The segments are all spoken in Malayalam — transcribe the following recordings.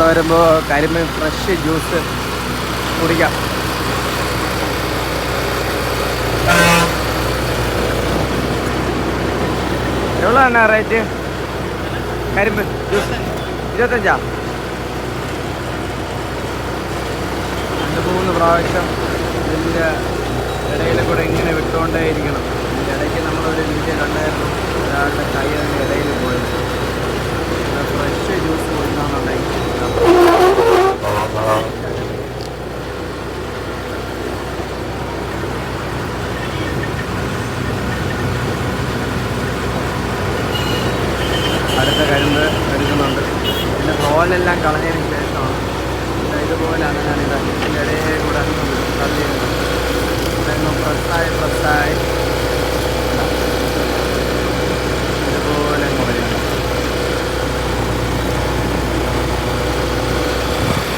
അവിടെ വരുമ്പോൾ കരിമീൻ ഫ്രഷ് ജ്യൂസ് കുടിക്കാം. എവിടെയാണ് റേറ്റ് കരിമ്പ് ജ്യൂസ് ഇരുപത്തഞ്ചാ? രണ്ട് മൂന്ന് പ്രാവശ്യം ഇതിന്റെ ഇടയിൽ കൂടെ ഇങ്ങനെ വിട്ടുകൊണ്ടേയിരിക്കണം. ഇതിന്റെ ഇടയ്ക്ക് നമ്മളൊരു വീഡിയോ കണ്ടായിരുന്നു. തോലെല്ലാം കളഞ്ഞതിന് ശേഷമാണ് ഇതുപോലെ അങ്ങനെയാണ് ഇത് ഇതിന്റെ ഇടയിൽ കൂടെ തള്ളി പ്രസായി പ്രസ്സായി ഇതുപോലെ അങ്ങ്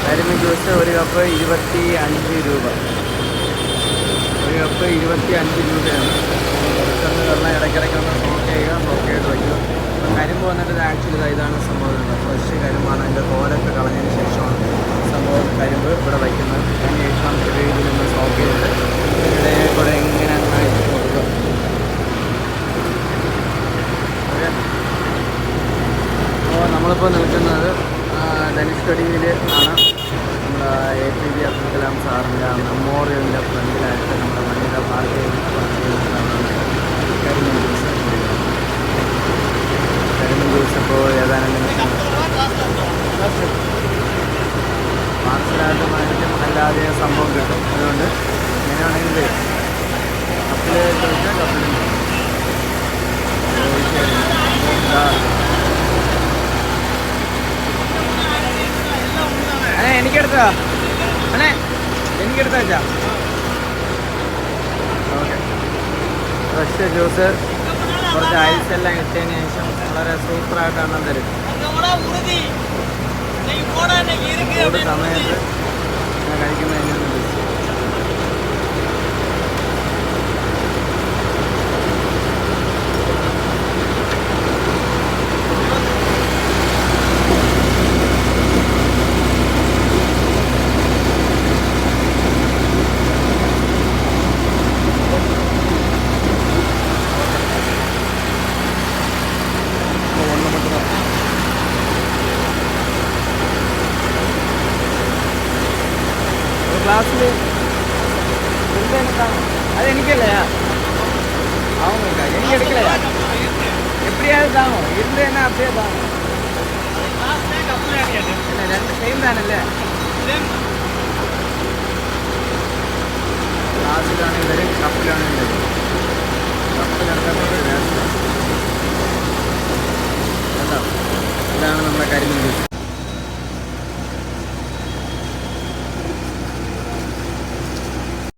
കരിമീൻ ജ്യൂസ് ഒരു കപ്പ് ഇരുപത്തി അഞ്ച് രൂപ. ഒരു കപ്പ് ഇരുപത്തി അഞ്ച് രൂപയാണ്. കുറച്ചൊന്ന് ആക്ച്വലി ഇതാണ് സംഭവം ഫ്രഷ് കരിമ്പാണ് അതിന്റെ തോലൊക്കെ കളഞ്ഞതിന് ശേഷമാണ് സംഭവം കരിമ്പ് ഇവിടെ വയ്ക്കുന്നത്. അതിന് ചെറിയ രീതിയിൽ നിന്ന് സ്റ്റോക്ക് ചെയ്തിട്ട് ഇവിടെ ഇവിടെ അങ്ങ് അയച്ച് കൊടുക്കുക. ഓക്കെ. അപ്പോൾ നമ്മളിപ്പോൾ നിൽക്കുന്നത് ധനുഷ്കടിയിൽ ആണ്. നമ്മുടെ A P J Abdul Kalam സാറിന്റെ മെമ്മോറിയലിന്റെ ഫ്രണ്ടിലായിട്ട് നമ്മുടെ വനിത പാർക്ക് ചെയ്യുന്ന കരിമീൻ ജ്യൂസ് കരിമീൻ ജ്യൂസ് ഇപ്പോൾ ഏതാനും നിമിഷം പാർസലായിട്ട് മേടിക്കും അല്ലാതെ സംഭവം കിട്ടും. അതുകൊണ്ട് അങ്ങനെയാണെങ്കിൽ കപ്പിൽ ചോദിച്ചാൽ കപ്പിൽ അണേ എനിക്കെടുത്താ അണേ എനിക്കെടുത്താ വെച്ചാ ഓക്കെ. ഫ്രഷ് ജ്യൂസ് കുറച്ച് ഐസ് എല്ലാം ഇട്ടതിന് ശേഷം വളരെ സൂപ്പറായിട്ട് എണ്ണം തരും ചൂട് സമയത്ത് ഞാൻ அதைக்கலையா அவங்க எனக்கு எடுக்கலையா எப்படியாவது தாங்கும் இருந்தேன்னா அப்படியே தாங்கும் ரெண்டு சேம் தானல்ல ഗ്ലാസ്സിലാണ് ഇവർ കപ്പിലാണ് ഉള്ളത് കപ്പ് കണ്ടപ്പോൾ ഇതാണ് നമ്മുടെ കരിമീൻ